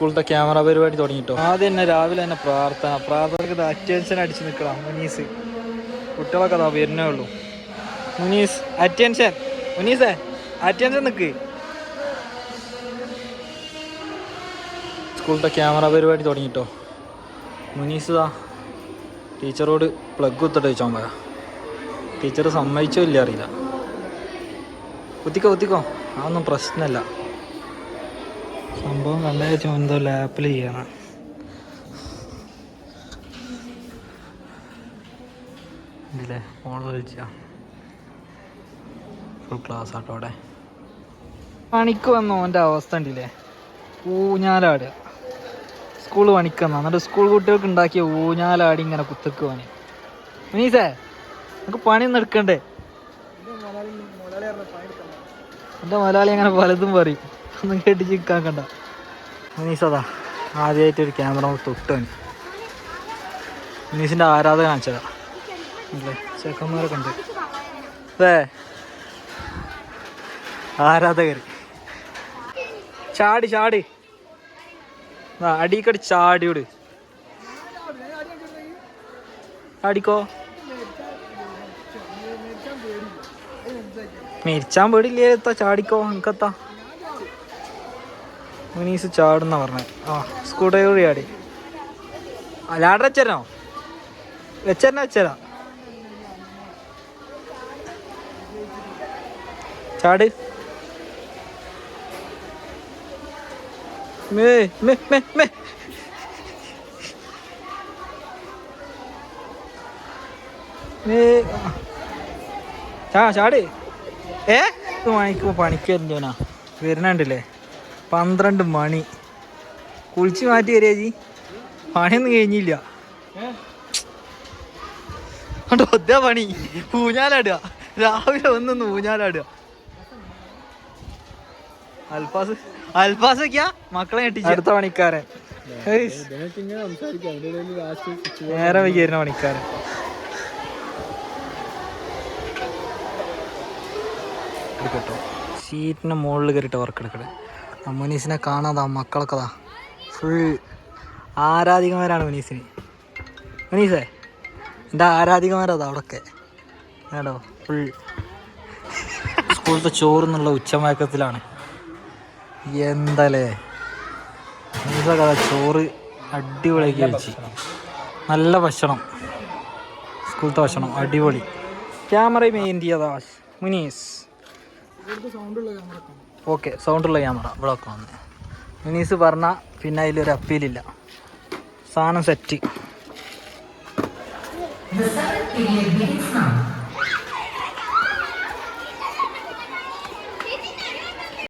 സ്കൂളിലത്തെ camera പരിപാടി തുടങ്ങിട്ടോ ആദ്യം തന്നെ രാവിലെ തന്നെ പ്രാർത്ഥന പ്രാർത്ഥനക്ക് അറ്റൻഷൻ അടിച്ച് നിൽക്കണം മുനീസ്. കുട്ടികളൊക്കെ അതാ വരുന്നേ ഉള്ളൂ. മുനീസ് അറ്റൻഷൻ. മുനീസേ അറ്റൻഷൻ നിൽക്ക്. സ്കൂളിലത്തെ ക്യാമറ പരിപാടി തുടങ്ങിട്ടോ മുനീസ് ഇതാ ടീച്ചറോട് പ്ലഗ് കുത്തിട്ട് വെച്ചാൽ ടീച്ചർ സമ്മതിച്ചോ ഇല്ല അറിയില്ല. കുത്തിക്കോ കുത്തിക്കോ. അതൊന്നും പ്രശ്നമല്ല. സംഭവം കണ്ടു വെച്ചാൽ എന്തോ ലാപ്പിൽ ചെയ്യണം. ഇല്ലേ ഫോൺ കളിച്ച ഫുൾ ക്ലാസ് ആട്ടോ അവിടെ. പണിക്ക് വന്ന ഓന്റെ അവസ്ഥ ഉണ്ടില്ലേ ഊഞ്ഞാലാടുക സ്കൂൾ പണിക്ക് വന്ന. എന്നിട്ട് സ്കൂൾ കുട്ടികൾക്ക് ഉണ്ടാക്കിയ ഊഞ്ഞാലാടി ഇങ്ങനെ കുത്തക്ക് പണി മീസേ നമുക്ക് പണിയൊന്നും എടുക്കണ്ടേ? എന്റെ മലയാളി അങ്ങനെ പലതും പറയും. ഒന്നും കേട്ട് ചിക്കാൻ കണ്ട മുനീസതാ ആദ്യമായിട്ട് ഒരു ക്യാമറ തൊട്ടവൻ മുനീസിന്റെ ആരാധക കാണിച്ചതാ. അല്ലേ? ചെക്കന്മാരൊക്കെ ഉണ്ട്. അതെ. ആരാധകർ ചാടി ചാടി. ആ അടിക്കടി ചാടി വിട്. അടിക്കോ മരിച്ചാൻ പേടില്ലേ എത്താ ചാടിക്കോ എനിക്കെത്താ. മുനീസ് ചാടുന്ന പറഞ്ഞത് ആ സ്കൂൾ ഡ്രൈവർ ചാടി ലാഡർ അച്ഛനാ വെച്ചരാ? ചാട്. മേ മേ മേ മേ. ചാ ചാട്. ഏ? ഇത് വാങ്ങിക്കുമ്പോ പണിക്ക് വരുന്നുണ്ടല്ലേ പന്ത്രണ്ട് മണി. കുളിച്ച് മാറ്റി വരിക ജി. പണിയൊന്നും കഴിഞ്ഞില്ല. കണ്ടോ ഒതാ പണി. ഊഞ്ഞാലാടുക. രാവിലെ ഒന്നൊന്ന് ഊഞ്ഞാലാടുക. അൽഫാസ് അൽഫാസൊക്കെയാ മക്കളെ ഞെട്ടിച്ച് അടുത്ത പണിക്കാരൻ. നേരെ വൈകി വരുന്ന പണിക്കാരൻ. സീറ്റിന്റെ മുകളിൽ കയറിയിട്ട് വർക്ക് എടുക്കട്ടെ. ആ മുനീസിനെ കാണാതാ മക്കളൊക്കെ ദാ ഫുൾ ആരാധികമാരാണ് മുനീസിന് മുനീസേ എന്റെ ആരാധികമാരതാ അവിടൊക്കെ കേട്ടോ ഫുൾ സ്കൂളത്തെ ചോറെന്നുള്ള ഉച്ചമയക്കത്തിലാണ്. എന്തല്ലേ മുനീസൊക്കെ ചോറ് അടിപൊളിയാക്കി കഴിച്ച്. നല്ല ഭക്ഷണം. സ്കൂളത്തെ ഭക്ഷണം അടിപൊളി. ക്യാമറ മെയിൻ ചെയ്തതാ മുനീസ് ഓക്കെ സൗണ്ടുള്ള ക്യാമറ ഇവിടെ ഒക്കെ വന്ന്. മിനീസ് പറഞ്ഞാൽ പിന്നെ അതിലൊരു അപ്പീലില്ല സാധനം സെറ്റ്